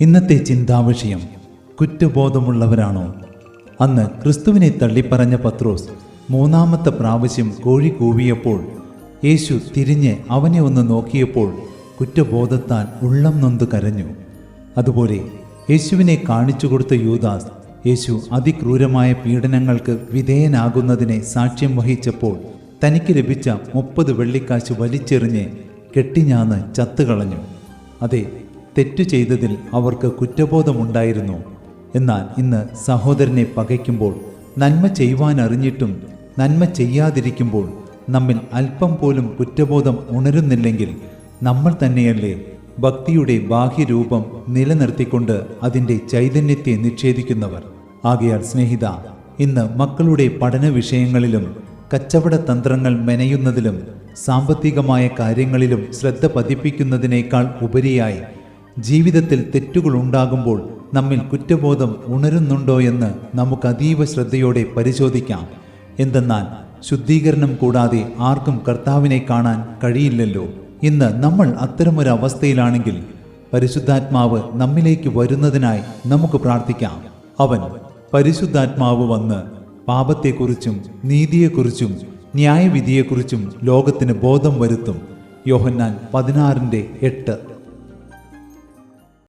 ഇന്നത്തെ ചിന്താവിഷയം കുറ്റബോധമുള്ളവരാണോ? അന്ന് ക്രിസ്തുവിനെ തള്ളിപ്പറഞ്ഞ പത്രോസ് മൂന്നാമത്തെ പ്രാവശ്യം കോഴി കൂവിയപ്പോൾ യേശു തിരിഞ്ഞ് അവനെ ഒന്ന് നോക്കിയപ്പോൾ കുറ്റബോധത്താൽ ഉള്ളം നൊന്ത് കരഞ്ഞു. അതുപോലെ യേശുവിനെ കാണിച്ചു കൊടുത്ത യൂദാസ് യേശു അതിക്രൂരമായ പീഡനങ്ങൾക്ക് വിധേയനാകുന്നതിനെ സാക്ഷ്യം വഹിച്ചപ്പോൾ തനിക്ക് ലഭിച്ച മുപ്പത് വെള്ളിക്കാശ് വലിച്ചെറിഞ്ഞ് കെട്ടിഞ്ഞാന്ന് ചത്തുകളഞ്ഞു. അതെ തെറ്റു ചെയ്തതിൽ അവർക്ക് കുറ്റബോധമുണ്ടായിരുന്നു. എന്നാൽ ഇന്ന് സഹോദരനെ പകയ്ക്കുമ്പോൾ നന്മ ചെയ്യുവാൻ അറിഞ്ഞിട്ടും നന്മ ചെയ്യാതിരിക്കുമ്പോൾ നമ്മിൽ അല്പം പോലും കുറ്റബോധം ഉണരുന്നില്ലെങ്കിൽ നമ്മൾ തന്നെയല്ലേ ഭക്തിയുടെ ബാഹ്യരൂപം നിലനിർത്തിക്കൊണ്ട് അതിന്റെ ചൈതന്യത്തെ നിഷേധിക്കുന്നവർ. ആകയാൽ സ്നേഹിത ഇന്ന് മക്കളുടെ പഠന വിഷയങ്ങളിലും കച്ചവട തന്ത്രങ്ങൾ മെനയുന്നതിലും സാമ്പത്തികമായ കാര്യങ്ങളിലും ശ്രദ്ധ പതിപ്പിക്കുന്നതിനേക്കാൾ ഉപരിയായി ജീവിതത്തിൽ തെറ്റുകൾ ഉണ്ടാകുമ്പോൾ നമ്മിൽ കുറ്റബോധം ഉണരുന്നുണ്ടോ എന്ന് നമുക്ക് അതീവ ശ്രദ്ധയോടെ പരിശോധിക്കാം. എന്തെന്നാൽ ശുദ്ധീകരണം കൂടാതെ ആർക്കും കർത്താവിനെ കാണാൻ കഴിയില്ലല്ലോ. ഇന്ന് നമ്മൾ അത്തരമൊരു അവസ്ഥയിലാണെങ്കിൽ പരിശുദ്ധാത്മാവ് നമ്മിലേക്ക് വരുന്നതിനായി നമുക്ക് പ്രാർത്ഥിക്കാം. അവൻ പരിശുദ്ധാത്മാവ് വന്ന് പാപത്തെക്കുറിച്ചും നീതിയെക്കുറിച്ചും ന്യായവിധിയെക്കുറിച്ചും ലോകത്തിന് ബോധം വരുത്തും. യോഹന്നാൻ പതിനാറിന്റെ എട്ട്.